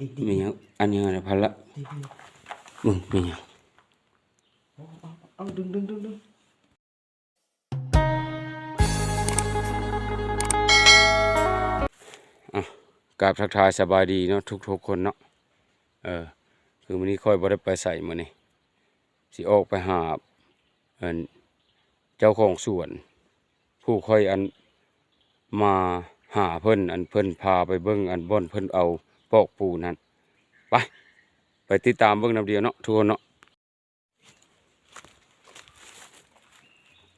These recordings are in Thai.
ดิดิมีหยังอันนี้อะไรพันละดิดิมึงมีหยังเอาเอาเอาดึงดึงดึงดึงกราบทักทายสบายดีเนาะทุกๆคนเนาะเออคือมื้อนี้ค่อยบ่ได้ไปใส่มื้อนี้สิออกไปหาเอิ้นเจ้าของสวน ผู้ค่อยอันมาหาเพิ่นอันเพิ่นพาไปเบิ่งอันบ่อนเพิ่นเอา ปอกปูนั่นไป ไปติดตามเบิ่งน้ำเดียวเนาะทุกคนเนาะ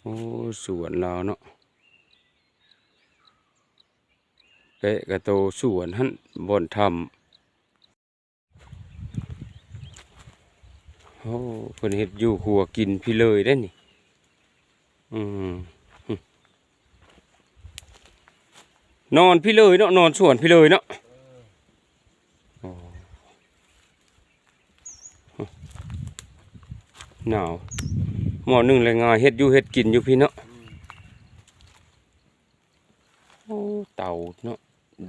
โอ้สวนเราเนาะเปะกระโตสวนหันบนทำโอ้เพิ่นเฮ็ดอยู่ครัวกินพี่เลยได้นี่ อืมนอนพี่เลยเนาะนอนสวนพี่เลยเนาะโอ้ หึหนาวหม้อหนึ่งเลยงายเฮ็ดอยู่เฮ็ดกินอยู่พี่เนาะโอ้เต่าเนาะ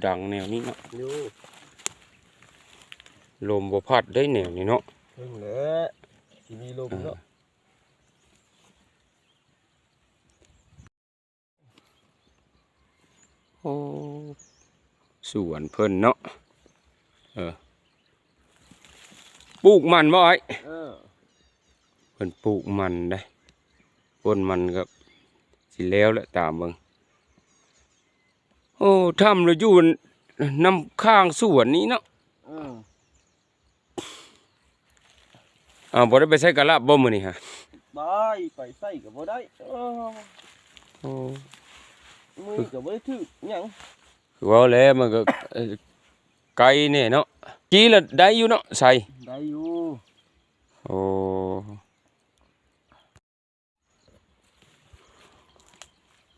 ดังแนวนี้เนาะอยู่ลมบ่พัดได้แนวนี้เนาะเพิ่งแหละสิมีลมเนาะโอ้สวนเพิ่นเนาะเออ ปลูกมันบ่ไอ้เออเพิ่นปลูกมันได้ต้นมันก็สิแล้วแหละตามเบิ่งโอ้ทำแล้วอยู่น้ำข้างสวนนี้เนาะเอออ้าวบ่ได้ไปใช้กะลาบ่มื้อนี้ฮะได้ไปใส่ก็บ่ได้เออโอ้มือก็บ่ได้ถือหยังคือว่าแล้วมันก็เอ่อไกลแน่เนาะกี้ละได้อยู่เนาะใส่ ได้อยู่โอ้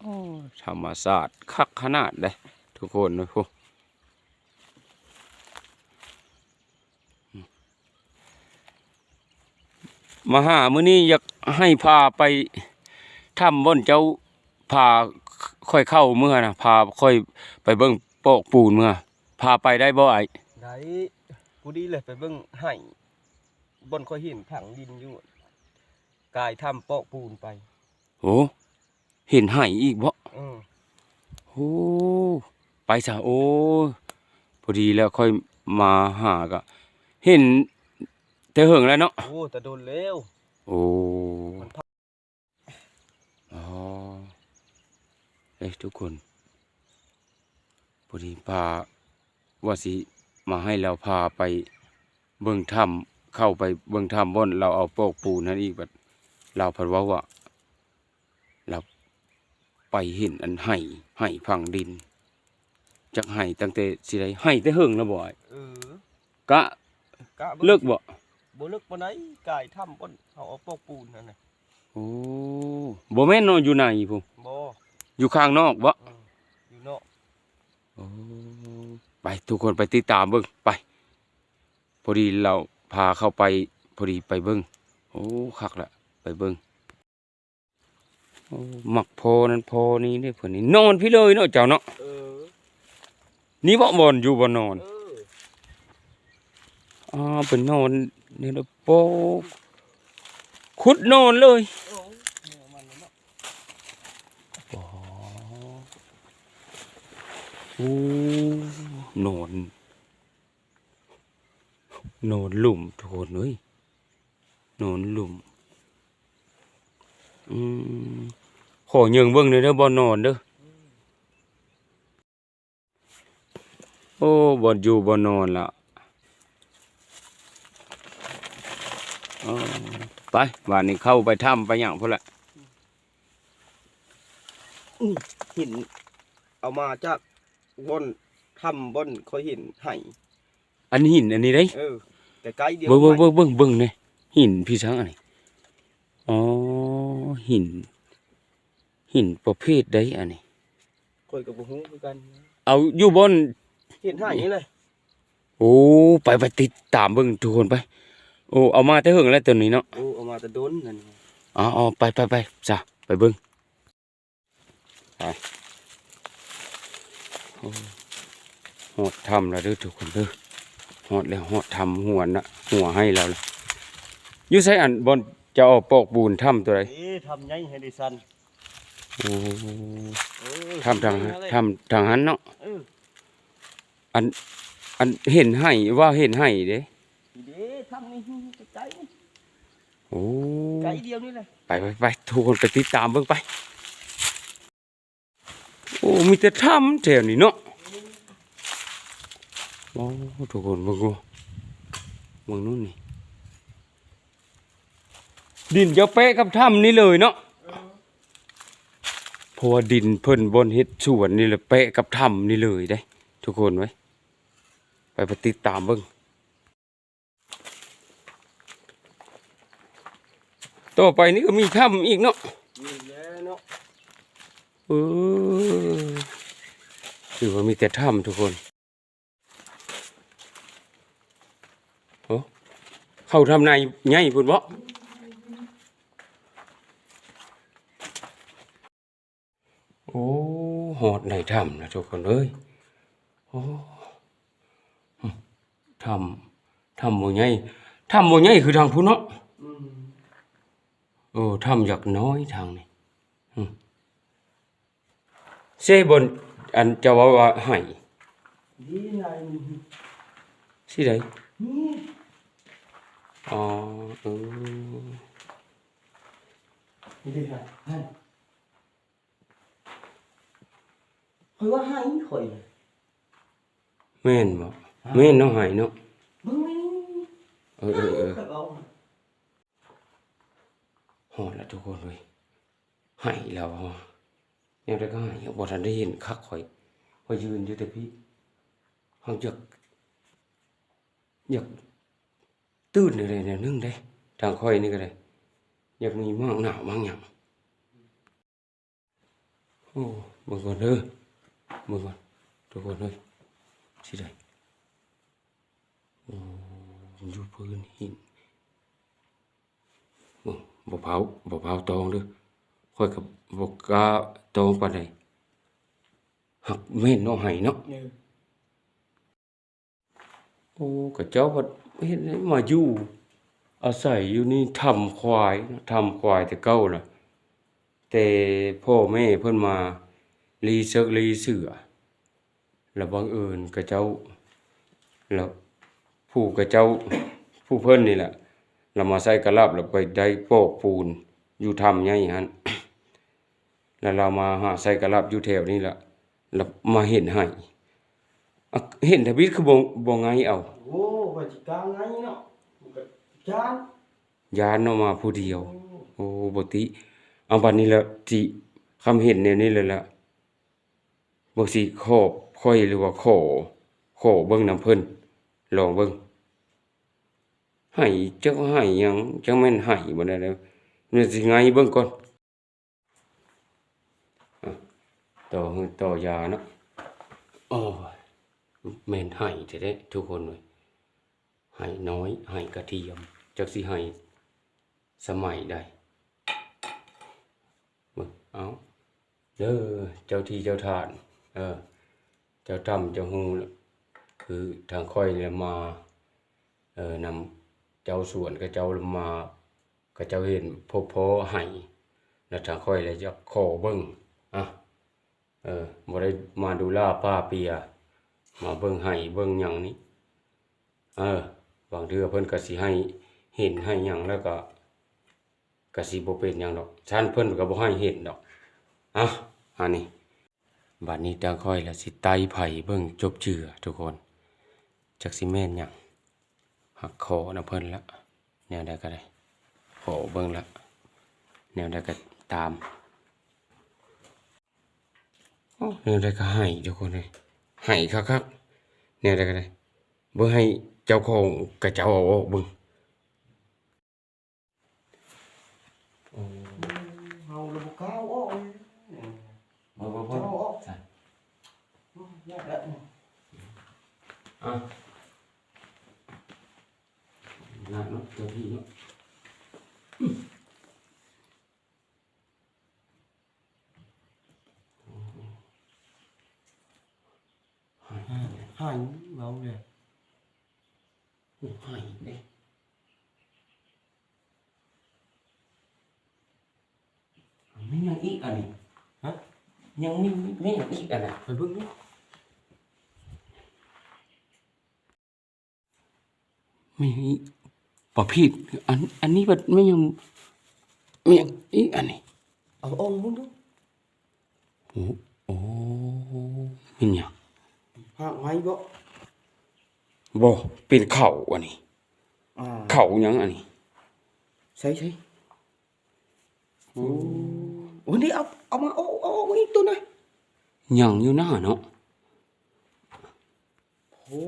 โอ้ธรรมศาสตร์คักขนาดเลยทุกคนนะพวกมาหามื้อนี้อยากให้พาไปถ้ำบ่นเจ้าพาค่อยเข้าเมื่อนะพาค่อยไปเบิ่งโปอกปูนเมื่อ พาไปได้บ่ไอ้ได้ กูดีเลยไปเบิ่งไห้บนค่อยเห็นผังดินอยู่กายทำปอกปูนไปโอ้เห็นไห้อีกบ่เออโอ้ไปซะโอ้พอดีแล้วค่อยมาหาก็เห็นแต่เหิงแล้วเนาะโอ้แต่โดนแล้วโอ้มันพักอ๋อเอ้ยทุกคนพอดีพาว่าสิ มาให้เราพาไปเบิ่งถ้ำเข้าไปเบิ่งถ้ำบ่นเราเอาโปกปูนนั่นอีกบัดเราเพัดว่าว่าเราไปเห็นอันไห้ไห้พังดินจักไห้ตั้งแต่สิได้ไห้แต่เหิงแล้วบ่อยเออกะกะบิ่งเลิกบ่บ่เลิกบ่ไหนกายทำบนเขาเอาปอกปูนนั่นน่ะโอ้บ่แม่นเนอนอยู่ไหนพุ่นบ่อยู่ข้างนอกบ่เอออยู่นอกโอ้ ไปทุกคนไปติดตามเบิ่งไป พอดีเราพาเข้าไปพอดีไปเบิ่งโอ้คักละไปเบิ่งหมักโพนั้นโพนี้เด้เพิ่นนี่นอนพี่เลยเนาะเจ้าเนาะเอนี่บ่บ่นอยู่บ่นอนอออ่าเป็นนอนนี่ละโปขุดนอนเลยโอ้ นนาะอ๋อโนนอนหลุมทุกคนเอ้ยนอนหลุมอืมขอเยิงเบิ่งเลยเด้อบ่นอนเด้อโอ้บ่อยู่บ่นอนละไปวันนี้เข้าไปถ้ำไปหยังพุ่นละหินเอามาจากบน ทำบนค่อยเห็นไห้อันหินอันนี้ได้เออ แต่ใกล้เดียวเบิ่งเบิ่งไห้เบิ่งเบิ่งเบิ่งเนี่ยหินพี่ช้างอันนี้อ๋อหิน หินประเภทใดอันนี้ค่อยกับบ่ฮู้คือกันเอาอยู่บนเห็นไห้นี่เลยโอ้ไปไปติดตามเบิ่งทุกคนไปโอ้เอามาแต่เฮิงแล้วตัวนี้เนาะโอ้เอามาแต่โดนนั่นอ๋อเอาไปไปไปจ้ะไปเบิ่งไป โอ้โหดทำแล้วเด้อทุกคนเด้อฮอดแล้วฮอดทำหัวนะหัวให้เราเลยอยู่ใส่อันบนจะเอาปอกปูนทำตัวใดเอ๊ะทำยังให้ดิซันโอ้เออทำทางทำทางหันเนาะเอออันอันเห็นให้ว่าเห็นให้เด้เด้ทำนี่ไกลนี่โอ้ไกลเดียวนี่แหละไปไปไปทุกคนไปติดตามเบิ่งไป โอ้มีแต่ถ้ำแถวนี้เนาะ โอ้ทุกคนเบิ่งดูเบิ่งนู่นนี่ ดินจะเป๊ะกับถ้ำนี่เลยเนาะเพราะว่าดินเพิ่นบนเฮ็ดสวนนี่แหละเป๊ะกับถ้ำนี่เลยได้ ทุกคนไว้ไปไปติดตามเบิ่งต่อไปนี่ก็มีถ้ำอีกเนาะนี่แหละเนาะเออคือว่ามีแต่ถ้ำทุกคนโอ้ เข้าทำนายใหญ่พุ่นบ่โอ้หอดในถ้ำนะทุกคนเอ้ยโอ้ถ้ำถ้ำโมใหญ่ถ้ำโมใหญ่คือทางพุ่นเนาะอืมโอ้ถ้ำอยากน้อยทางนี้อืมเซบนอันจะว่าว่าให้ดีไงสิไดนี่ อ๋อเออดีไงให้เฮ้ยว่าให้ข่อยแม่นบ่แม่นเนาะให้เนาะมึงไม่เออเออเออเอาหอดแล้วทุกคนเลยให้แล้วเนี่ยได้ก็ให้บ่ทันได้เห็นคักข่อยข่อยยืนอยู่แต่พี่ห้องอยากอยาก ตื่นอะไรเนี่ยนึงได้ทางข่อยนี่ก็ได้อยากมีมากหนาวมากหยังโอ้เบิ่งก่อนเด้อเบิ่งก่อนทุกคนเลยสิได้โอ้อยู่พื้นหินบ่บ่เผาบ่เผาตองเด้อค่อยกับบ่กล้าตองปานใดหักแม่นเนาะให้เนาะเนี่ยโอ้ก็เจ้าบ่ เฮ็ดให้มาอยู่อาศัยอยู่นี่ทำควายทำควายแต่เก่าล่ะ แต่พ่อแม่เพิ่นมารีเซิกรีเสือแล้วบังเอิญกับเจ้าแล้วผู้กับเจ้าผู้เพิ่นนี่แหละเรามาใส่กระลับแล้วไปได้โปกปูนอยู่ทำไงฮันแล้วเรามาหาใส่กระลับอยู่แถวนี้แหละแล้วมาเห็นให้เห็นทวิตคือบ่บ่ไงเอา โอ้ว่าจิกลางไงเนาะมันก็จานยานเนาะมาผู้เดียว โอ้บ่ติเอาบัดนี้ละจิคำเห็นแนวนี้เลยละบ่สิขอบค่อยหรือว่าขอขอเบิ่งน้ำเพิ่นลองเบิ่งให้จักให้หยังจักแม่นให้บ่ได้แล้วมันสิไงเบิ่งก่อนต่อต่อยาเนาะโอ้แม่นให้แท้ๆทุกคนเลย ให้น้อยให้กระเทียมจักสิให้สมัยใดมึงเอาเด้อเจ้าที่เจ้าทาน เออ เจ้าทำเจ้าฮูคือทางค่อยเนี่ยมา เออนำเจ้าสวนกับเจ้ามากับเจ้าเห็นพบพอให้แล้วทางค่อยเลยจะขอเบิ่งอะเออบ่ได้มาดูล่าป้าเปีย มาเบิ่งให้เบิ่งหยังนี้ เออ บางเทื่อเพิ่นก็สิให้เห็นให้หยังแล้วก็ก็สิบ่เป็นหยังดอกฉันเพิ่นก็บ่ให้เห็นดอกอะอันนี้บัดนี้ตาค่อยละสิไต่ไผเบิ่งจบเจือทุกคนจักสิแม่นหยังหักคอนะเพิ่นละแนวใดก็ได้ขอเบิ่งละแนวใดก็ตามโอ้แนวใดก็ให้ทุกคนเลยให้คักๆแนวใดก็ได้บ่ให้ เจ้าของกับเจ้าเอาออกเบิ่ง เฮาระบบก้าวออกเลย บ่บ่ ก้าวออก ใช่ ยากแล้ว อะงานเนาะเจ้าที่เนาะ หายเมาเลย โอ้ให้เด้ไม่ยัง อีกอันนี้ฮะยังมีไม่ยังอีกอันน่ะไปเบิ่งดูไม่ยังอีกประเภทอันอันนี้แบบไม่ยังไม่ยังอีกอันนี้เอาองค์มึงดูโอ้โอ้เป็นหยังหากไว้บ่บ่เป็นเข่าอันนี้อ่าเข่าหยังอันนี้ใช่ใช่โอ้ โอ้นี่เอาเอามาเอาเอาเอาอีกตัวนะหยังอยู่หน้าเนาะโอ้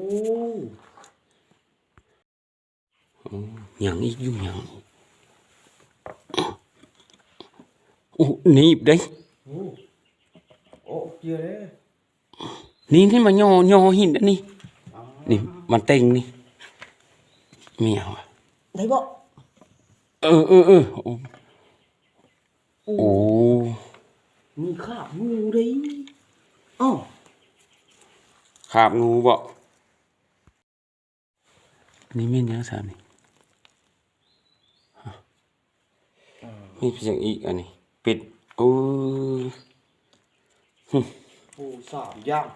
อ๋อหยังอีกอยู่หยังโอ้หนีบเด้โอ้โอ้เยอะเลยนี่ที่มาย่อย่อหินอันนี้อ่านี่มันเต็งนี่เมียวได้บ่เออเออเออ โอ้โอ้มีคราบงูเด้อ้าวขาบงูบ่นี่แม่นหยังซามนี่ฮะมีเพียงอีกอันนี้ปิดโอ้โอ้สามอย่าง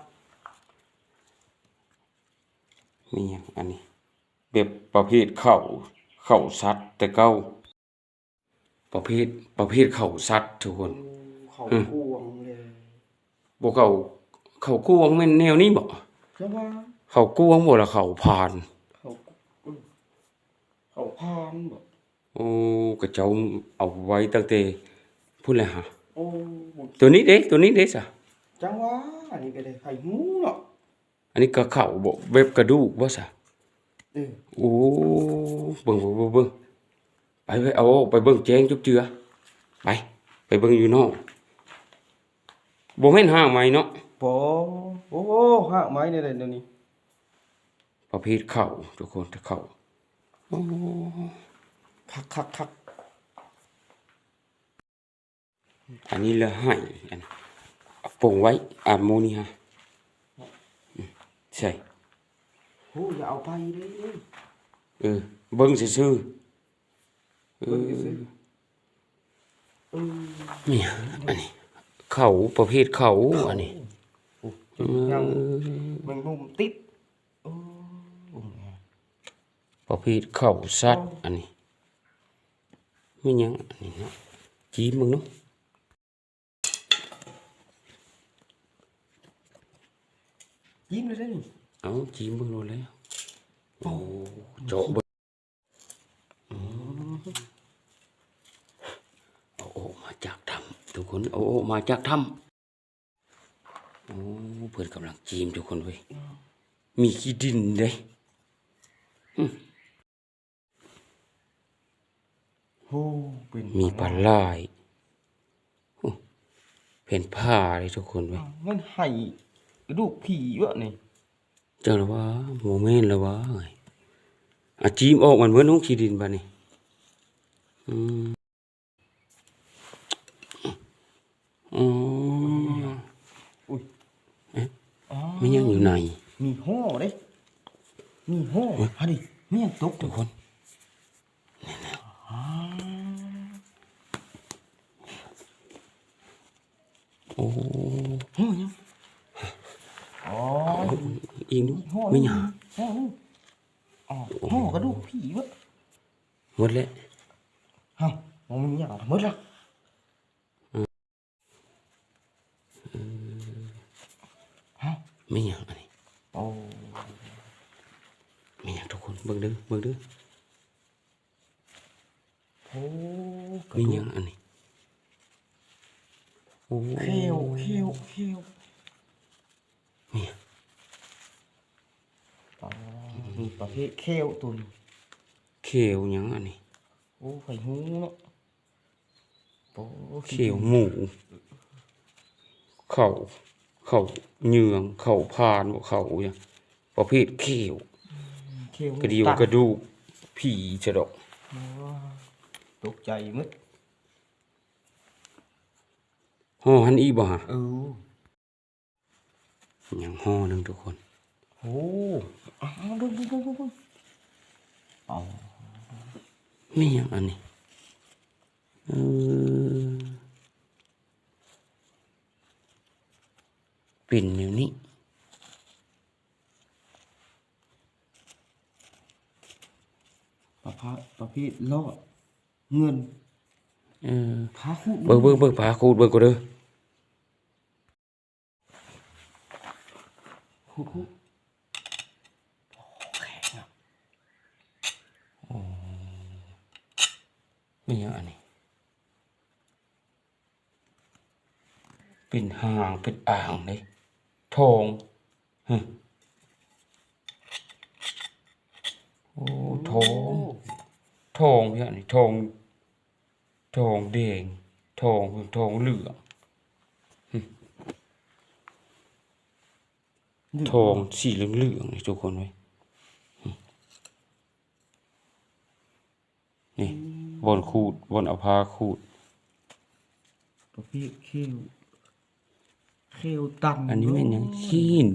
มีหยังอันนี้แบบประเภทเข้าเข้าสัตว์แต่เก้า ประเภทประเภทเข้าสัตว์ทุกคน เขาอืม กวงเลยบ่เข้าเข้ากวงแม่นแนวนี้บ่ใช่ว่าเข้ากวงบ่ละเข้าผ่าน เขาอืมเขาพานบ่โอ้กระเจ้าเอาไว้ตั้งแต่พุ่นเลยฮะโอ้บ่ตัวนี้เด้ตัวนี้เด้ซะจังว่าอันนี้ก็ได้ไข่งูเนาะอันนี้ก็เข้าบ่เว็บกระดูกบ่ซะเออโอ้เบิ่งเบิ่งเบิ่งเบิ่ง ไปไปเอาไปเบิ่งแจ้งจุบเจือ ไป ไปเบิ่งอยู่นอกบ่แม่นห้างไหมเนาะปอโอ้หากไม้เนี่ยเดี๋ยวนี้ประเภทเข้าทุกคนจะเข้าโอ้คักคักคักอันนี้ละให้อันเอาโป่งไว้อาโมนี่ฮะอืมใช่โอ้อย่าเอาไปเลยเออเบิ่งซื่อ นี่ยอันนี้ เขาประเภทเขาอันนี้โอ้เอยังอมันมุมติดโอ้โอ้ประเภทเขาสัตว์อันนี้ไม่ยังอันนี้เนาะจีมึงเนาะยิ้มเลยได้นี่เอาจีมึงโลดแล้วโอ้เจาะเบิ่งอืมเอาออกมาจากถ้ำทุกคนเอาออก มาจากถ้ำโอ้เพื่อนกำลังจีมทุกคนเว้ยมีขี้ดินเด้โอ้เป็นมีปลาลายโอ้เป็นผ้าเลยทุกคนเว้ยมันไห่กระดูกผีวะนี่เจ้าละวะโมเมนต์ละวะเอ้ยอาจีมออกมันเบิ่น้องขี้ดินบานี่อืม อ๋ออุ้ยเอ๊ะอ๋อไม่ยังอยู่ในมีห่อเด้มีห่อฮะดิไม่ยังตกทุกคนอ๋อโอ้ห่อยังอ๋ออีกดูห่อไม่หยังห่อนึงอ๋อห่อกระดูกผีวะหมดแล้วเฮ้ามันมีอย่างหมดละฮะ ไม่หยังอันนี้โอ้ไม่หยังทุกคนเบิ่งเด้อเบิ่งเด้อโอ้กระไม่ดูหยักงอันนี้โอ้เขียวเขียวเขียวไม่หยังอ๋อมีประเภทเขียวตัวนี้เขียวหยังอันนี้โอ้ไข่หูเนาะโอ้เขียวหมูเข่า เข่าเหยืองเข่าพานบ่เข่าหยังประเภทเขียวเขียวกระเดียวกระดูกผีฉะดอกโอ้ตกใจมึดห่อหันอีบ่ฮะเออหยังห่อหนึงทุกคนโอ้อ้าวดูดูดูดูดูอ๋อไม่หยังอันนี้เออ เป็นแนวนี้ ประพาประเภทรอดเงินเออพาคุเบิ่งเบิ่งเบิ่งผาขูดเบิ่งก็เด้อคุคุไม่หยังอันนี้เป็นหางเป็นอ่างเลย ทองฮะโอ้ทองทองพี่อันนี้ทองทองแดงทองทองเหลืองหึทองสีเหลืองๆนี่ทุกคนไว้ยหึนี่บนขูดบนเอาผ้าขูดประเภทเข้ว เข้วตันอันนี้เป็นอย่างขี้หิน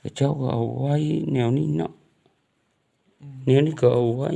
พระเจ้าก็เอาไว้แนวนี้เนาะแนวนี้ก็เอาไว้